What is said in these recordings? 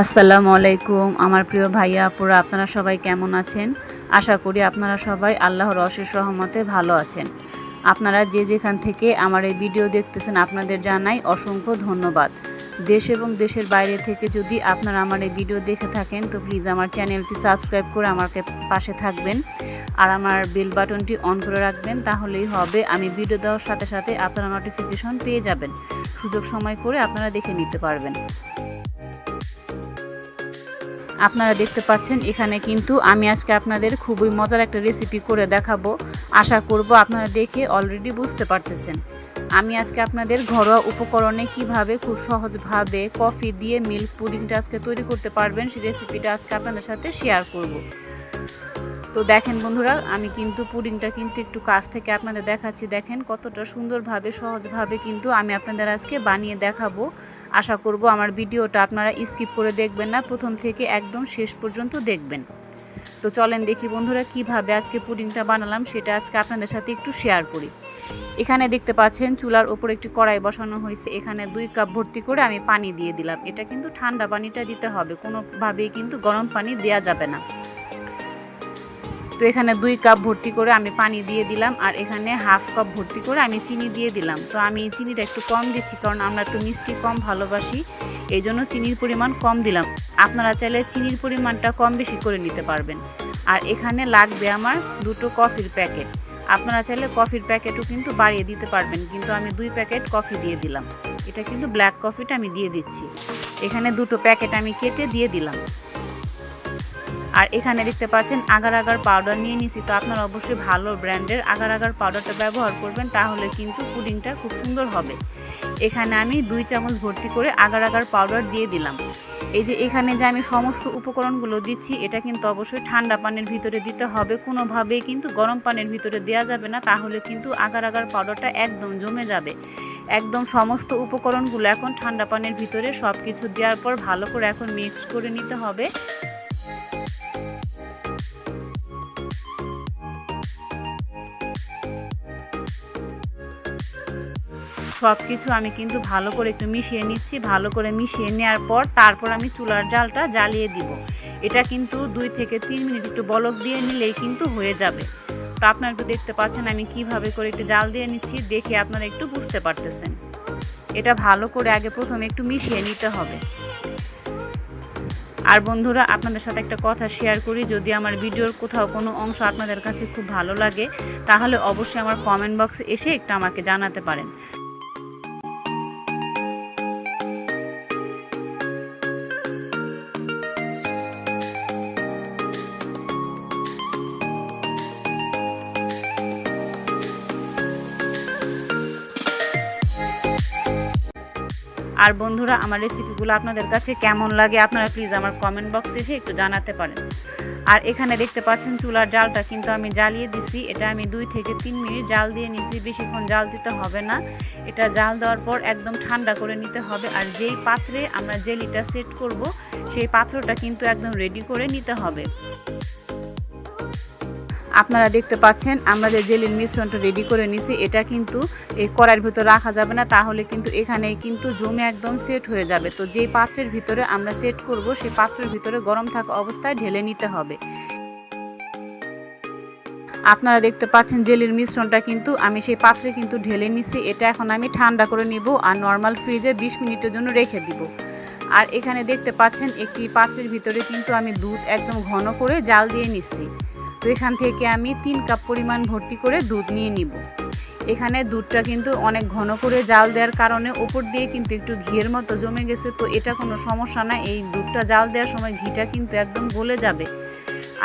আসসালামু আলাইকুম, আমার প্রিয় ভাইয়া, আপুরা, আপনারা সবাই কেমন আছেন? আশা করি আপনারা সবাই আল্লাহর অশেষ রহমতে ভালো আছেন। আপনারা যে যেখান থেকে আমার এই ভিডিও দেখতেছেন, আপনাদের জানাই অসংখ্য ধন্যবাদ। দেশ এবং দেশের বাইরে থেকে যদি আপনারা আমার এই ভিডিও দেখে থাকেন, তো প্লিজ আমার চ্যানেলটি সাবস্ক্রাইব করে আমাকে পাশে থাকবেন। আর আমার বেল বাটনটি অন করে রাখবেন, তাহলেই হবে। আমি ভিডিও দেওয়ার সাথে সাথে আপনারা নোটিফিকেশন পেয়ে যাবেন। সুযোগ সময় করে আপনারা দেখে নিতে পারবেন। আপনারা দেখতে পাচ্ছেন, এখানে কিন্তু আমি আজকে আপনাদের খুবই মজার একটা রেসিপি করে দেখাবো। আশা করব আপনারা দেখে অলরেডি বুঝতে পারতেছেন। আমি আজকে আপনাদের ঘরোয়া উপকরণে কীভাবে খুব সহজভাবে কফি দিয়ে মিল্ক পুডিংটা আজকে তৈরি করতে পারবেন, সেই রেসিপিটা আজকে আপনাদের সাথে শেয়ার করব। তো দেখেন বন্ধুরা, আমি কিন্তু পুডিংটা কিন্তু একটু কাছ থেকে আপনাদের দেখাচ্ছি। দেখেন কতটা সুন্দরভাবে, সহজভাবে কিন্তু আমি আপনাদের আজকে বানিয়ে দেখাবো। আশা করব আমার ভিডিওটা আপনারা স্কিপ করে দেখবেন না, প্রথম থেকে একদম শেষ পর্যন্ত দেখবেন। তো চলেন দেখি বন্ধুরা, কীভাবে আজকে পুডিংটা বানালাম, সেটা আজকে আপনাদের সাথে একটু শেয়ার করি। এখানে দেখতে পাচ্ছেন, চুলার ওপর একটি কড়াই বসানো হয়েছে। এখানে দুই কাপ ভর্তি করে আমি পানি দিয়ে দিলাম। এটা কিন্তু ঠান্ডা পানিটা দিতে হবে, কোনোভাবেই কিন্তু গরম পানি দেওয়া যাবে না। তো এখানে দুই কাপ ভর্তি করে আমি পানি দিয়ে দিলাম, আর এখানে হাফ কাপ ভর্তি করে আমি চিনি দিয়ে দিলাম। তো আমি চিনিটা একটু কম দিচ্ছি, কারণ আমরা একটু মিষ্টি কম ভালোবাসি এই জন্য চিনির পরিমাণ কম দিলাম। আপনারা চাইলে চিনির পরিমাণটা কম বেশি করে নিতে পারবেন। আর এখানে লাগবে আমার দুটো কফির প্যাকেট। আপনারা চাইলে কফির প্যাকেটও কিন্তু বাড়িয়ে দিতে পারবেন, কিন্তু আমি দুই প্যাকেট কফি দিয়ে দিলাম। এটা কিন্তু ব্ল্যাক কফিটা আমি দিয়ে দিচ্ছি। এখানে দুটো প্যাকেট আমি কেটে দিয়ে দিলাম। আর এখানে দেখতে পাচ্ছেন আগার আগার পাউডার নিয়ে নিছি। তো আপনারা অবশ্যই ভালো ব্র্যান্ডের আগার আগার পাউডারটা ব্যবহার করবেন, তাহলে কিন্তু পুডিংটা খুব সুন্দর হবে। এখানে আমি দুই চামচ ভর্তি করে আগার আগার পাউডার দিয়ে দিলাম। এই যে এখানে যে আমি সমস্ত উপকরণগুলো দিচ্ছি, এটা কিন্তু অবশ্যই ঠান্ডা পানির ভিতরে দিতে হবে। কোনোভাবেই কিন্তু গরম পানির ভিতরে দেওয়া যাবে না, তাহলে কিন্তু আগার আগার পাউডারটা একদম জমে যাবে। একদম সমস্ত উপকরণগুলো এখন ঠান্ডা পানির ভিতরে সব কিছু দেওয়ার পর ভালো করে এখন মিক্সড করে নিতে হবে। সব কিছু আমি কিন্তু ভালো করে একটু মিশিয়ে নিচ্ছি, ভালো করে মিশিয়ে নেওয়ার পর তারপর আমি চুলার জালটা জ্বালিয়ে দিব। এটা কিন্তু দুই থেকে তিন মিনিট একটু বলক দিয়ে নিলেই কিন্তু হয়ে যাবে। তো আপনারা একটু দেখতে পাচ্ছেন আমি কীভাবে করে একটু জাল দিয়ে নিচ্ছি, দেখে আপনারা একটু বুঝতে পারতেছেন। এটা ভালো করে আগে প্রথমে একটু মিশিয়ে নিতে হবে। আর বন্ধুরা, আপনাদের সাথে একটা কথা শেয়ার করি, যদি আমার ভিডিওর কোথাও কোনো অংশ আপনাদের কাছে খুব ভালো লাগে, তাহলে অবশ্যই আমার কমেন্ট বক্সে এসে একটু আমাকে জানাতে পারেন। আর বন্ধুরা, আমার রেসিপিগুলো আপনাদের কাছে কেমন লাগে আপনারা প্লিজ আমার কমেন্ট বক্সে এসে একটু জানাতে পারেন। আর এখানে দেখতে পাচ্ছেন চুলার জালটা কিন্তু আমি জ্বালিয়ে দিছি। এটা আমি দুই থেকে তিন মিনিট জাল দিয়ে নিছি। বেশিক্ষণ জাল দিতে হবে না। এটা জাল দেওয়ার পর একদম ঠান্ডা করে নিতে হবে। আর যেই পাত্রে আমরা জেলিটা সেট করব, সেই পাত্রটা কিন্তু একদম রেডি করে নিতে হবে। আপনারা দেখতে পাচ্ছেন, আমরা যে জেলির মিশ্রণটা রেডি করে নিছি, এটা কিন্তু এই কড়াইয়ের ভিতর রাখা যাবে না, তাহলে কিন্তু এখানেই কিন্তু জমে একদম সেট হয়ে যাবে। তো যেই পাত্রের ভিতরে আমরা সেট করব, সেই পাত্রের ভিতরে গরম থাকা অবস্থায় ঢেলে নিতে হবে। আপনারা দেখতে পাচ্ছেন জেলির মিশ্রণটা কিন্তু আমি সেই পাত্রে কিন্তু ঢেলে নিছি, এটা এখন আমি ঠান্ডা করে নিব আর নর্মাল ফ্রিজে বিশ মিনিটের জন্য রেখে দিব। আর এখানে দেখতে পাচ্ছেন একটি পাত্রের ভিতরে কিন্তু আমি দুধ একদম ঘন করে জাল দিয়ে নিচ্ছি তো এখান থেকে আমি তিন কাপ পরিমাণ ভর্তি করে দুধ নিয়ে নিব। এখানে দুধটা কিন্তু অনেক ঘন করে জাল দেওয়ার কারণে ওপর দিয়ে কিন্তু একটু ঘিয়ের মতো জমে গেছে, তো এটা কোনো সমস্যা না। এই দুধটা জাল দেওয়ার সময় ঘিটা কিন্তু একদম গলে যাবে।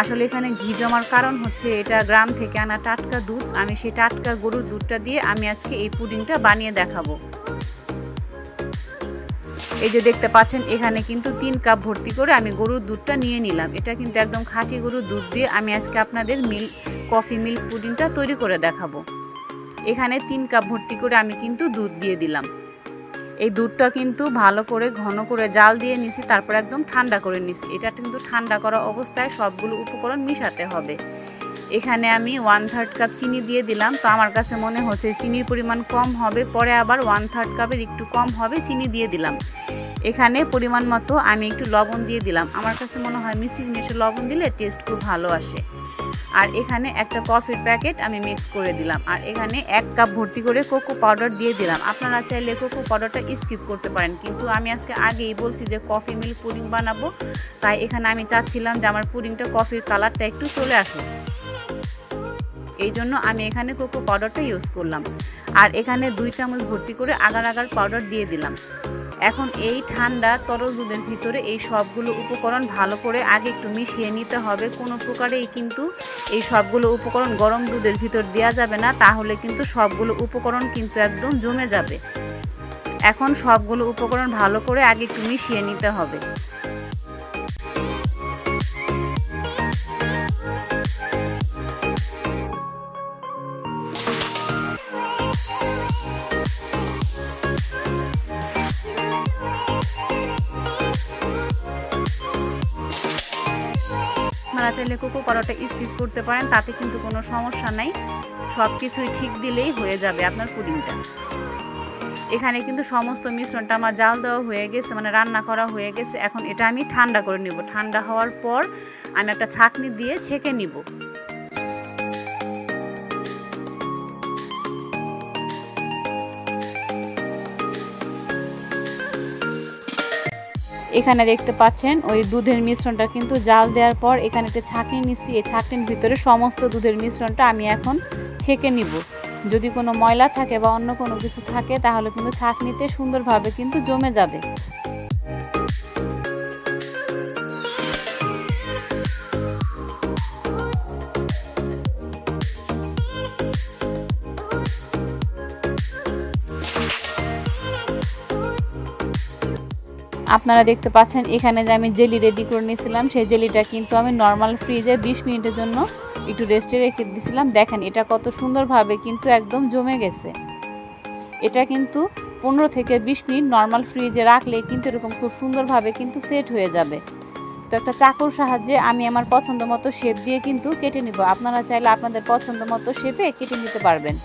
আসলে এখানে ঘি জমার কারণ হচ্ছে এটা গ্রাম থেকে আনা টাটকা দুধ। আমি সেই টাটকা গরুর দুধটা দিয়ে আমি আজকে এই পুডিংটা বানিয়ে দেখাবো। এই যে দেখতে পাচ্ছেন, এখানে কিন্তু তিন কাপ ভর্তি করে আমি গরুর দুধটা নিয়ে নিলাম। এটা কিন্তু একদম খাঁটি গরুর দুধ দিয়ে আমি আজকে আপনাদের মিল্ক, কফি মিল্ক পুডিংটা তৈরি করে দেখাবো। এখানে তিন কাপ ভর্তি করে আমি কিন্তু দুধ দিয়ে দিলাম। এই দুধটা কিন্তু ভালো করে ঘন করে জাল দিয়ে নিছি, তারপর একদম ঠান্ডা করে নিছি। এটা কিন্তু ঠান্ডা করা অবস্থায় সবগুলো উপকরণ মিশাতে হবে। এখানে আমি ওয়ান থার্ড কাপ চিনি দিয়ে দিলাম। তো আমার কাছে মনে হচ্ছে চিনির পরিমাণ কম হবে, পরে আবার ওয়ান থার্ড কাপের একটু কম হবে চিনি দিয়ে দিলাম। এখানে পরিমাণ মতো আমি একটু লবণ দিয়ে দিলাম। আমার কাছে মনে হয় মিষ্টি জিনিসে লবণ দিলে টেস্ট খুব ভালো আসে। আর এখানে একটা কফির প্যাকেট আমি মিক্স করে দিলাম। আর এখানে এক কাপ ভর্তি করে কোকো পাউডার দিয়ে দিলাম। আপনারা চাইলে কোকো পাউডারটা স্কিপ করতে পারেন। কিন্তু আমি আজকে আগেই বলছি যে কফি মিল্ক পুডিং বানাবো। তাই এখানে আমি চাচ্ছিলাম যে আমার পুডিংটা কফির কালারটা একটু চলে আসুক। এই জন্য আমি এখানে কোকো পাউডারটা ইউজ করলাম। আর এখানে দুই চামচ ভর্তি করে আগার আগার পাউডার দিয়ে দিলাম। এখন এই ঠান্ডা তরল দুধের ভিতরে এই সবগুলো উপকরণ ভালো করে আগে একটু মিশিয়ে নিতে হবে। কোনো প্রকারেই কিন্তু এই সবগুলো উপকরণ গরম দুধের ভিতর দেওয়া যাবে না, তাহলে কিন্তু সবগুলো উপকরণ কিন্তু একদম জমে যাবে। এখন সবগুলো উপকরণ ভালো করে আগে একটু মিশিয়ে নিতে হবে। চাইলে কুকু পাউডারটা স্কিপ করতে পারেন, তাতে কিন্তু কোনো সমস্যা নাই। সব কিছুই ঠিক দিলেই হয়ে যাবে আপনার পুডিংটা। এখানে কিন্তু সমস্ত মিশ্রণটা আমার জাল দেওয়া হয়ে গেছে মানে রান্না করা হয়ে গেছে। এখন এটা আমি ঠান্ডা করে নিব। ঠান্ডা হওয়ার পর আমি একটা ছাঁকনি দিয়ে ছেঁকে নিব। এখানে দেখতে পাচ্ছেন, ওই দুধের মিশ্রণটা কিন্তু জাল দেওয়ার পর এখানে একটা ছাঁকনি নিচ্ছি এই ছাঁকনির ভিতরে সমস্ত দুধের মিশ্রণটা আমি এখন ছেঁকে নিব। যদি কোনো ময়লা থাকে বা অন্য কোনো কিছু থাকে, তাহলে কিন্তু ছাঁকনিতে সুন্দরভাবে কিন্তু জমে যাবে। আপনারা দেখতে পাচ্ছেন, এখানে যে আমি জেলি রেডি করে নিয়েছিলাম, সেই জেলিটা কিন্তু আমি নর্মাল ফ্রিজে বিশ মিনিটের জন্য একটু রেস্টে রেখে দিয়েছিলাম। দেখেন, এটা কত সুন্দরভাবে কিন্তু একদম জমে গেছে। এটা কিন্তু পনেরো থেকে বিশ মিনিট নর্মাল ফ্রিজে রাখলে কিন্তু এরকম খুব সুন্দরভাবে কিন্তু সেট হয়ে যাবে। তো একটা চাকুর সাহায্যে আমি আমার পছন্দ মতো শেপ দিয়ে কিন্তু কেটে নিব। আপনারা চাইলে আপনাদের পছন্দ মতো শেপে কেটে নিতে পারবেন।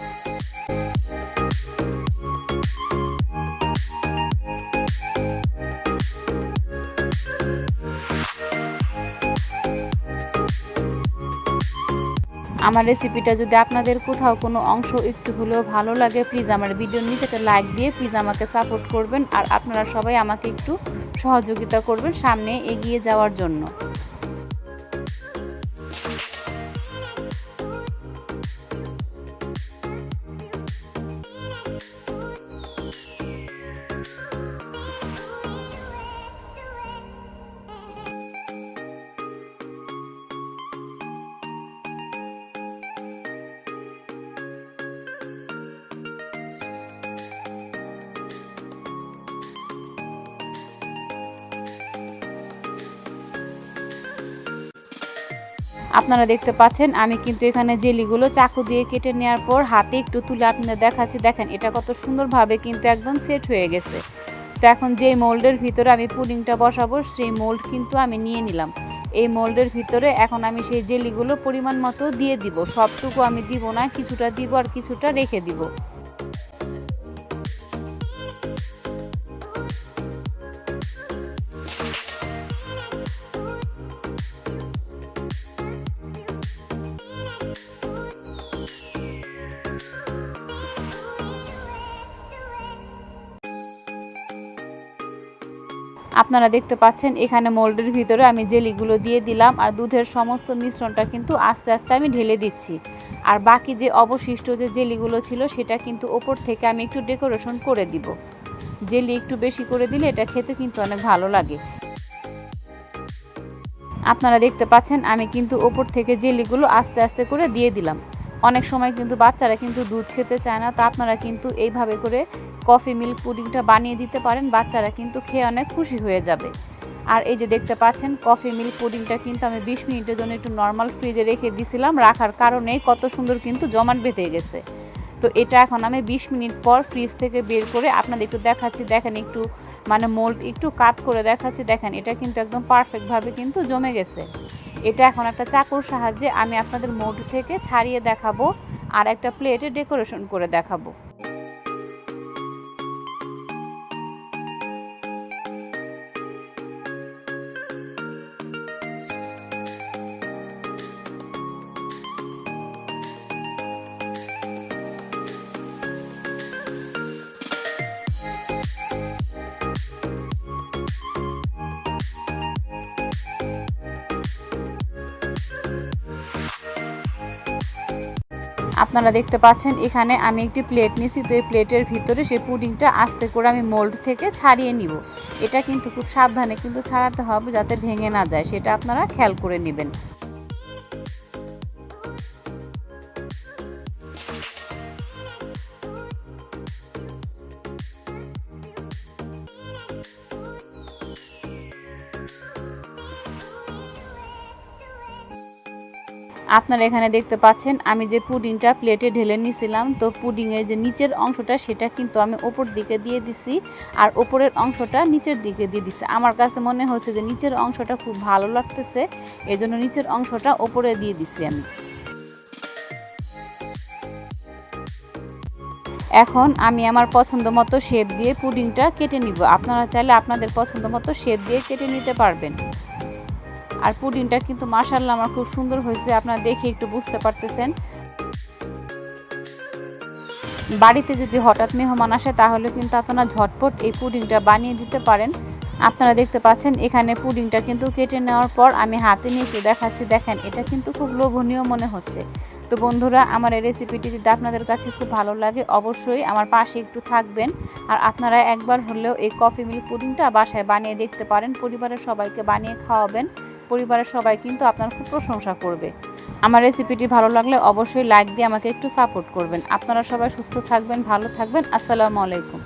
আমার রেসিপিটা যদি আপনাদের কোথাও কোনো অংশ একটু হলেও ভালো লাগে প্লিজ আমার ভিডিওর নিচে একটা লাইক দিয়ে প্লিজ আমাকে সাপোর্ট করবেন। আর আপনারা সবাই আমাকে একটু সহযোগিতা করবেন সামনে এগিয়ে যাওয়ার জন্য। আপনারা দেখতে পাচ্ছেন, আমি কিন্তু এখানে জেলিগুলো চাকু দিয়ে কেটে নেওয়ার পর হাতে একটু তুলে আপনাদের দেখাচ্ছি। দেখেন, এটা কত সুন্দরভাবে কিন্তু একদম সেট হয়ে গেছে। তো এখন যে মোল্ডের ভিতরে আমি পুডিংটা বসাবো, সেই মোল্ড কিন্তু আমি নিয়ে নিলাম। এই মোল্ডের ভিতরে এখন আমি সেই জেলিগুলো পরিমাণ মতো দিয়ে দিব। সবটুকু আমি দিব না, কিছুটা দিব আর কিছুটা রেখে দিব। আপনারা দেখতে পাচ্ছেন, এখানে মোল্ডের ভিতরে আমি জেলিগুলো দিয়ে দিলাম আর দুধের সমস্ত মিশ্রণটা কিন্তু আস্তে আস্তে আমি ঢেলে দিচ্ছি। আর বাকি যে অবশিষ্ট যে জেলিগুলো ছিল, সেটা কিন্তু ওপর থেকে আমি একটু ডেকোরেশন করে দিব। জেলি একটু বেশি করে দিলে এটা খেতে কিন্তু অনেক ভালো লাগে। আপনারা দেখতে পাচ্ছেন, আমি কিন্তু ওপর থেকে জেলিগুলো আস্তে আস্তে করে দিয়ে দিলাম। অনেক সময় কিন্তু বাচ্চারা কিন্তু দুধ খেতে চায় না, তো আপনারা কিন্তু এইভাবে করে কফি মিল্ক পুডিংটা বানিয়ে দিতে পারেন, বাচ্চারা কিন্তু খেয়ে অনেক খুশি হয়ে যাবে। আর এই যে দেখতে পাচ্ছেন, কফি মিল্ক পুডিংটা কিন্তু আমি বিশ মিনিটের জন্য একটু নর্মাল ফ্রিজে রেখে দিছিলাম, রাখার কারণে কত সুন্দর কিন্তু জমাট বেঁধে গেছে। তো এটা এখন আমি বিশ মিনিট পর ফ্রিজ থেকে বের করে আপনাদের একটু দেখাচ্ছি, দেখেন একটু মানে মোল্ড একটু কাট করে দেখাচ্ছি, দেখেন এটা কিন্তু একদম পারফেক্টভাবে কিন্তু জমে গেছে। এটা এখন একটা চাকুর সাহায্যে আমি আপনাদের মোড থেকে ছাড়িয়ে দেখাবো আর একটা প্লেটে ডেকোরেশন করে দেখাবো। আপনারা দেখতে পাচ্ছেন, এখানে আমি একটি প্লেট নিয়েছি। তো এই প্লেটের ভিতরে সেই পুডিংটা আস্তে করে আমি মোল্ড থেকে ছাড়িয়ে নিব। এটা কিন্তু খুব সাবধানে কিন্তু ছাড়াতে হবে যাতে ভেঙে না যায়, সেটা আপনারা খেয়াল করে নেবেন। আপনারা এখানে দেখতে পাচ্ছেন, আমি যে পুডিংটা প্লেটে ঢেলে নিয়েছিলাম তো পুডিংয়ের যে নিচের অংশটা, সেটা কিন্তু আমি ওপর দিকে দিয়ে দিছি আর ওপরের অংশটা নিচের দিকে দিয়ে দিছি। আমার কাছে মনে হচ্ছে যে নিচের অংশটা খুব ভালো লাগতেছে, এজন্য নিচের অংশটা ওপরে দিয়ে দিছি আমি। এখন আমি আমার পছন্দ মতো শেপ দিয়ে পুডিংটা কেটে নিব। আপনারা চাইলে আপনাদের পছন্দ মতো শেপ দিয়ে কেটে নিতে পারবেন। আর পুডিংটা কিন্তু মাশাল্লাহ আমার খুব সুন্দর হয়েছে, আপনারা দেখে একটু বুঝতে পারতেছেন। বাড়িতে যদি হঠাৎ মেহমান আসে, তাহলে কিন্তু আপনারা ঝটপট এই পুডিংটা বানিয়ে দিতে পারেন। আপনারা দেখতে পাচ্ছেন, এখানে পুডিংটা কিন্তু কেটে নেওয়ার পর আমি হাতে নিয়ে একটু দেখাচ্ছি। দেখেন, এটা কিন্তু খুব লোভনীয় মনে হচ্ছে। তো বন্ধুরা, আমার এই রেসিপিটি যদি আপনাদের কাছে খুব ভালো লাগে, অবশ্যই আমার পাশে একটু থাকবেন। আর আপনারা একবার হলেও এই কফি মিল্ক পুডিংটা বাসায় বানিয়ে দেখতে পারেন, পরিবারের সবাইকে বানিয়ে খাওয়াবেন। পরিবারের সবাই কিন্তু আপনার খুব প্রশংসা করবে। আমার রেসিপিটি ভালো লাগলে অবশ্যই লাইক দিয়ে আমাকে একটু সাপোর্ট করবেন। আপনারা সবাই সুস্থ থাকবেন, ভালো থাকবেন। আসসালামু আলাইকুম।